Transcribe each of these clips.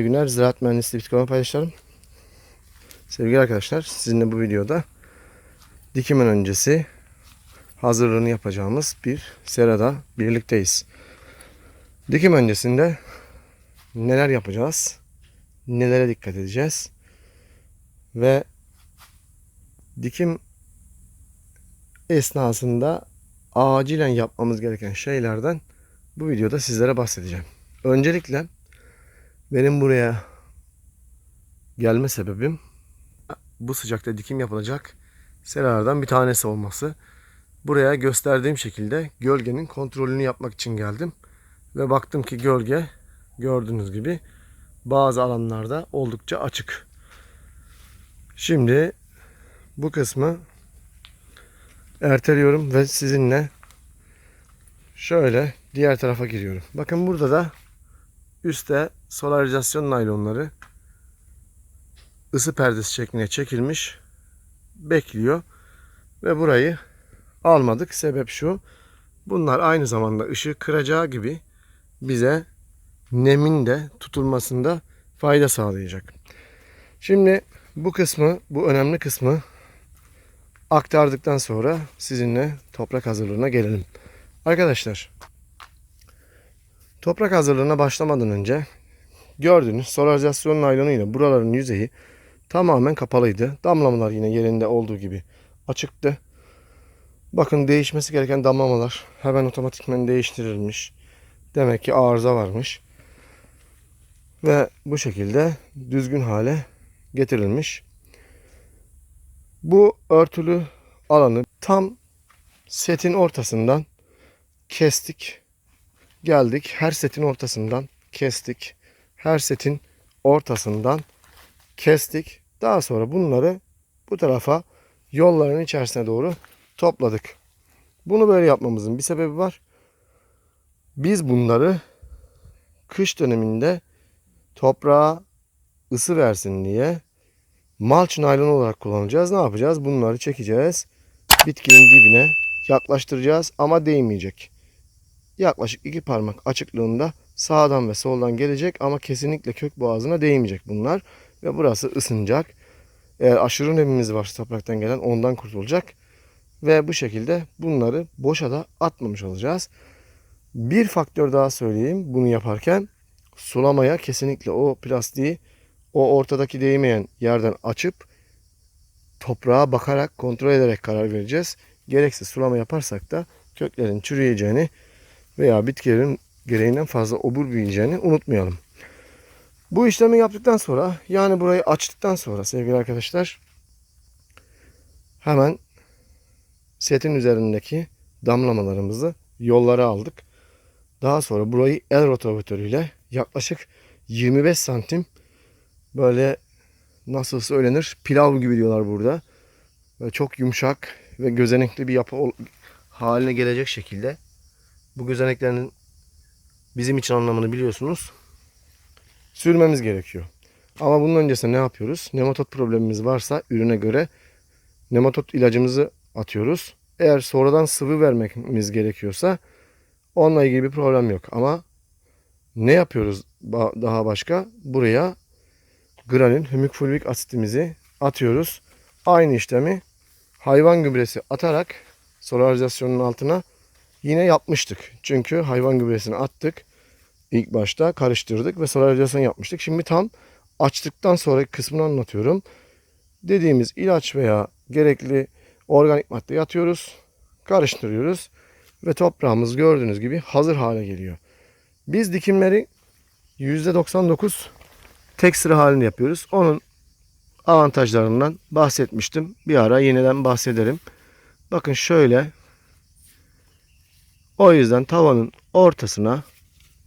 İyi günler. Ziraat Mühendisliği Bitkolama paylaşlarım. Sevgili arkadaşlar, sizinle bu videoda dikimin öncesi hazırlığını yapacağımız bir serada birlikteyiz. Dikim öncesinde neler yapacağız? Nelere dikkat edeceğiz? Ve dikim esnasında acilen yapmamız gereken şeylerden bu videoda sizlere bahsedeceğim. Öncelikle benim buraya gelme sebebim bu sıcakta dikim yapılacak seralardan bir tanesi olması. Buraya gösterdiğim şekilde gölgenin kontrolünü yapmak için geldim. Ve baktım ki gölge gördüğünüz gibi bazı alanlarda oldukça açık. Şimdi bu kısmı erteliyorum ve sizinle şöyle diğer tarafa giriyorum. Bakın burada da üstte solarizasyon naylonları ısı perdesi şeklinde çekilmiş bekliyor ve burayı almadık. Sebep şu. Bunlar aynı zamanda ışığı kıracağı gibi bize nemin de tutulmasında fayda sağlayacak. Şimdi bu kısmı, bu önemli kısmı aktardıktan sonra sizinle toprak hazırlığına gelelim. Arkadaşlar Toprak hazırlığına başlamadan önce gördüğünüz solarizasyon naylonu ile buraların yüzeyi tamamen kapalıydı. Damlamalar yine yerinde olduğu gibi açıktı. Bakın değişmesi gereken damlamalar hemen otomatikmen değiştirilmiş. Demek ki arıza varmış. Ve bu şekilde düzgün hale getirilmiş. Bu örtülü alanı tam setin ortasından kestik geldik. Her setin ortasından kestik. Her setin ortasından kestik. Daha sonra bunları bu tarafa yolların içerisine doğru topladık. Bunu böyle yapmamızın bir sebebi var. Biz bunları kış döneminde toprağa ısı versin diye malç naylon olarak kullanacağız. Ne yapacağız? Bunları çekeceğiz. Bitkinin dibine yaklaştıracağız ama değmeyecek yaklaşık iki parmak açıklığında sağdan ve soldan gelecek ama kesinlikle kök boğazına değmeyecek bunlar. Ve burası ısınacak. Eğer aşırı nemimiz varsa topraktan gelen ondan kurtulacak. Ve bu şekilde bunları boşa da atmamış olacağız. Bir faktör daha söyleyeyim bunu yaparken sulamaya kesinlikle o plastiği o ortadaki değmeyen yerden açıp toprağa bakarak kontrol ederek karar vereceğiz. Gereksiz sulama yaparsak da köklerin çürüyeceğini veya bitkilerin gereğinden fazla obur büyüyeceğini unutmayalım. Bu işlemi yaptıktan sonra yani burayı açtıktan sonra sevgili arkadaşlar hemen setin üzerindeki damlamalarımızı yollara aldık. Daha sonra burayı el rotavatörüyle yaklaşık 25 santim böyle nasıl söylenir pilav gibi diyorlar burada. Böyle çok yumuşak ve gözenekli bir yapı haline gelecek şekilde bu gözeneklerin bizim için anlamını biliyorsunuz. Sürmemiz gerekiyor. Ama bunun öncesinde ne yapıyoruz? Nematot problemimiz varsa ürüne göre nematot ilacımızı atıyoruz. Eğer sonradan sıvı vermemiz gerekiyorsa onunla ilgili bir problem yok. Ama ne yapıyoruz daha başka? Buraya granül hümik fulvik asitimizi atıyoruz. Aynı işlemi hayvan gübresi atarak solarizasyonun altına yine yapmıştık. Çünkü hayvan gübresini attık. İlk başta karıştırdık ve solarizasyon yapmıştık. Şimdi tam açtıktan sonraki kısmını anlatıyorum. Dediğimiz ilaç veya gerekli organik madde atıyoruz. Karıştırıyoruz. Ve toprağımız gördüğünüz gibi hazır hale geliyor. Biz dikimleri %99 tek sıra halinde yapıyoruz. Onun avantajlarından bahsetmiştim. Bir ara yeniden bahsederim. Bakın şöyle o yüzden tavanın ortasına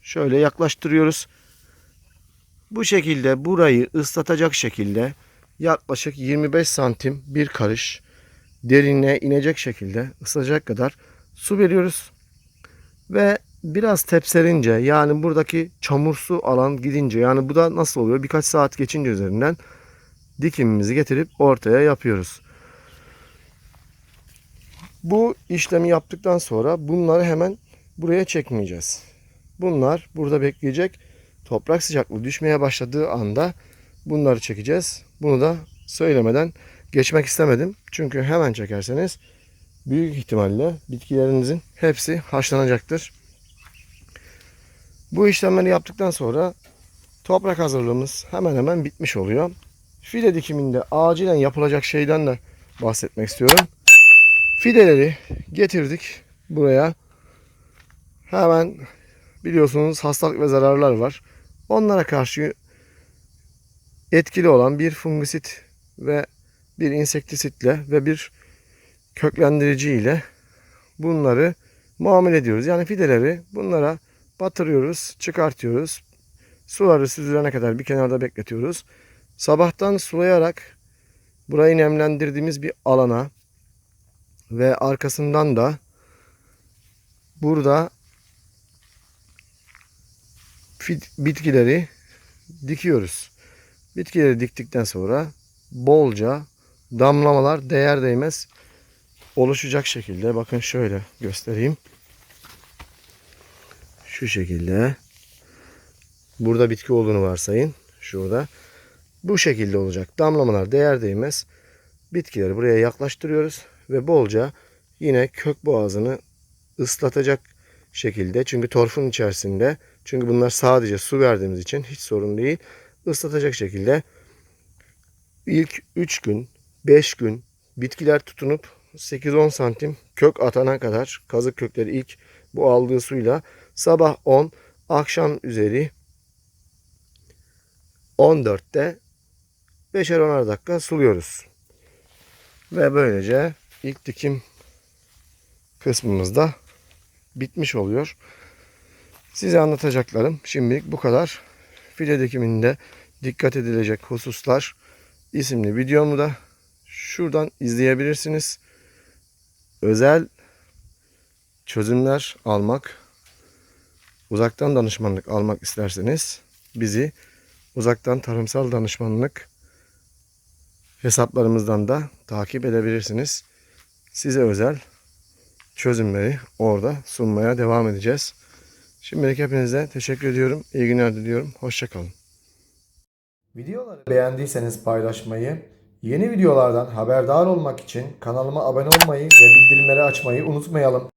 şöyle yaklaştırıyoruz. Bu şekilde burayı ıslatacak şekilde yaklaşık 25 santim bir karış derinliğe inecek şekilde ıslatacak kadar su veriyoruz. Ve biraz tepserince yani buradaki çamursu alan gidince yani bu da nasıl oluyor? Birkaç saat geçince üzerinden dikimimizi getirip ortaya yapıyoruz. Bu işlemi yaptıktan sonra bunları hemen buraya çekmeyeceğiz. Bunlar burada bekleyecek. toprak sıcaklığı düşmeye başladığı anda bunları çekeceğiz. Bunu da söylemeden geçmek istemedim. Çünkü hemen çekerseniz büyük ihtimalle bitkilerinizin hepsi haşlanacaktır. Bu işlemleri yaptıktan sonra toprak hazırlığımız hemen hemen bitmiş oluyor. Fide dikiminde acilen yapılacak şeyden de bahsetmek istiyorum. Fideleri getirdik buraya. Hemen biliyorsunuz hastalık ve zararlar var. Onlara karşı etkili olan bir fungisit ve bir insektisitle ve bir köklendirici ile bunları muamele ediyoruz. Yani fideleri bunlara batırıyoruz, çıkartıyoruz. Suları süzülene kadar bir kenarda bekletiyoruz. Sabahtan sulayarak burayı nemlendirdiğimiz bir alana ve arkasından da burada bitkileri dikiyoruz. Bitkileri diktikten sonra bolca damlamalar değer değmez oluşacak şekilde bakın şöyle göstereyim. Şu şekilde. Burada bitki olduğunu varsayın. Şurada. Bu şekilde olacak. Damlamalar değer değmez. Bitkileri buraya yaklaştırıyoruz ve bolca yine kök boğazını ıslatacak şekilde. Çünkü torfun içerisinde. Çünkü bunlar sadece su verdiğimiz için hiç sorun değil. Islatacak şekilde ilk 3 gün, 5 gün bitkiler tutunup 8-10 santim kök atana kadar kazık kökleri ilk bu aldığı suyla sabah 10, akşam üzeri 14'te 5'er 10'ar dakika suluyoruz. Ve böylece ilk dikim kısmımız da bitmiş oluyor. Size anlatacaklarım şimdilik bu kadar. Fide dikiminde dikkat edilecek hususlar isimli videomu da şuradan izleyebilirsiniz. Özel çözümler almak, uzaktan danışmanlık almak isterseniz bizi uzaktan tarımsal danışmanlık hesaplarımızdan da takip edebilirsiniz. Size özel çözümleri orada sunmaya devam edeceğiz. Şimdilik hepinize teşekkür ediyorum. İyi günler diliyorum. Hoşçakalın. Videoları beğendiyseniz paylaşmayı, yeni videolardan haberdar olmak için kanalıma abone olmayı ve bildirimleri açmayı unutmayalım.